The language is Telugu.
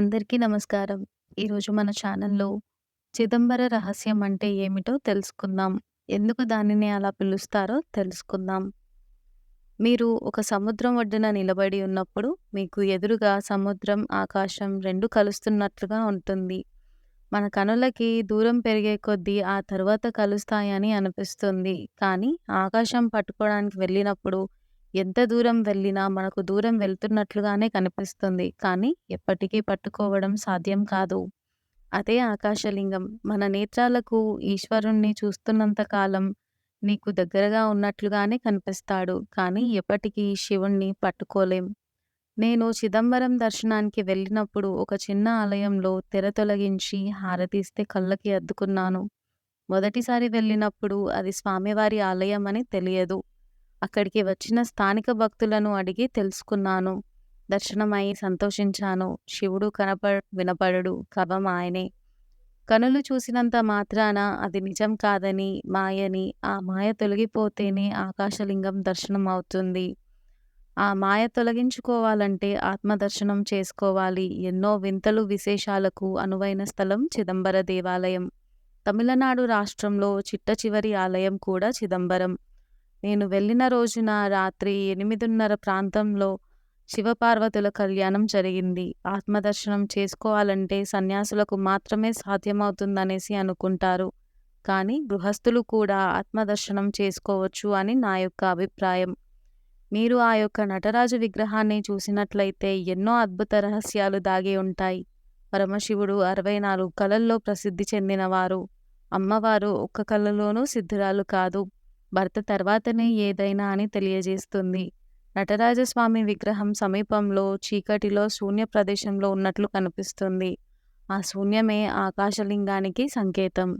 అందరికీ నమస్కారం. ఈరోజు మన ఛానల్‌లో చిదంబర రహస్యం అంటే ఏమిటో తెలుసుకుందాం. ఎందుకు దానిని అలా పిలుస్తారో తెలుసుకుందాం. మీరు ఒక సముద్రం ఒడ్డున నిలబడి ఉన్నప్పుడు మీకు ఎదురుగా సముద్రం, ఆకాశం రెండు కలుస్తున్నట్లుగా ఉంటుంది. మన కనులకి దూరం పెరిగే కొద్దీ ఆ తర్వాత కలుస్తాయని అనిపిస్తుంది. కానీ ఆకాశం పట్టుకోవడానికి వెళ్ళినప్పుడు ఎంత దూరం వెళ్ళినా మనకు దూరం వెళ్తున్నట్లుగానే కనిపిస్తుంది. కానీ ఎప్పటికీ పట్టుకోవడం సాధ్యం కాదు. అదే ఆకాశలింగం. మన నేత్రాలకు ఈశ్వరుణ్ణి చూస్తున్నంత కాలం నీకు దగ్గరగా ఉన్నట్లుగానే కనిపిస్తాడు. కానీ ఎప్పటికీ శివుణ్ణి పట్టుకోలేం. నేను చిదంబరం దర్శనానికి వెళ్ళినప్పుడు ఒక చిన్న ఆలయంలో తెర తొలగించి హారతిస్తే కళ్ళకి అద్దుకున్నాను. మొదటిసారి వెళ్ళినప్పుడు అది స్వామివారి ఆలయం అని తెలియదు. అక్కడికి వచ్చిన స్థానిక భక్తులను అడిగి తెలుసుకున్నాను. దర్శనమై సంతోషించాను. శివుడు కనప వినపడడు. కవం ఆయనే. కనులు చూసినంత మాత్రాన అది నిజం కాదని, మాయని, ఆ మాయ తొలగిపోతేనే ఆకాశలింగం దర్శనం అవుతుంది. ఆ మాయ తొలగించుకోవాలంటే ఆత్మదర్శనం చేసుకోవాలి. ఎన్నో వింతలు, విశేషాలకు అనువైన స్థలం చిదంబర దేవాలయం. తమిళనాడు రాష్ట్రంలో చిట్టచివరి ఆలయం కూడా చిదంబరం. నేను వెళ్ళిన రోజున రాత్రి 8:30 ప్రాంతంలో శివపార్వతుల కళ్యాణం జరిగింది. ఆత్మదర్శనం చేసుకోవాలంటే సన్యాసులకు మాత్రమే సాధ్యమవుతుందనేసి అనుకుంటారు. కానీ గృహస్థులు కూడా ఆత్మదర్శనం చేసుకోవచ్చు అని నా యొక్క అభిప్రాయం. మీరు ఆ యొక్క నటరాజు విగ్రహాన్ని చూసినట్లయితే ఎన్నో అద్భుత రహస్యాలు దాగి ఉంటాయి. పరమశివుడు 64 కళల్లో ప్రసిద్ధి చెందినవారు. అమ్మవారు ఒక్క కళలోనూ సిద్ధురాలు కాదు. భర్త తర్వాతనే ఏదైనా అని తెలియజేస్తుంది. నటరాజస్వామి విగ్రహం సమీపంలో చీకటిలో శూన్య ప్రదేశంలో ఉన్నట్లు కనిపిస్తుంది. ఆ శూన్యమే ఆకాశలింగానికి సంకేతం.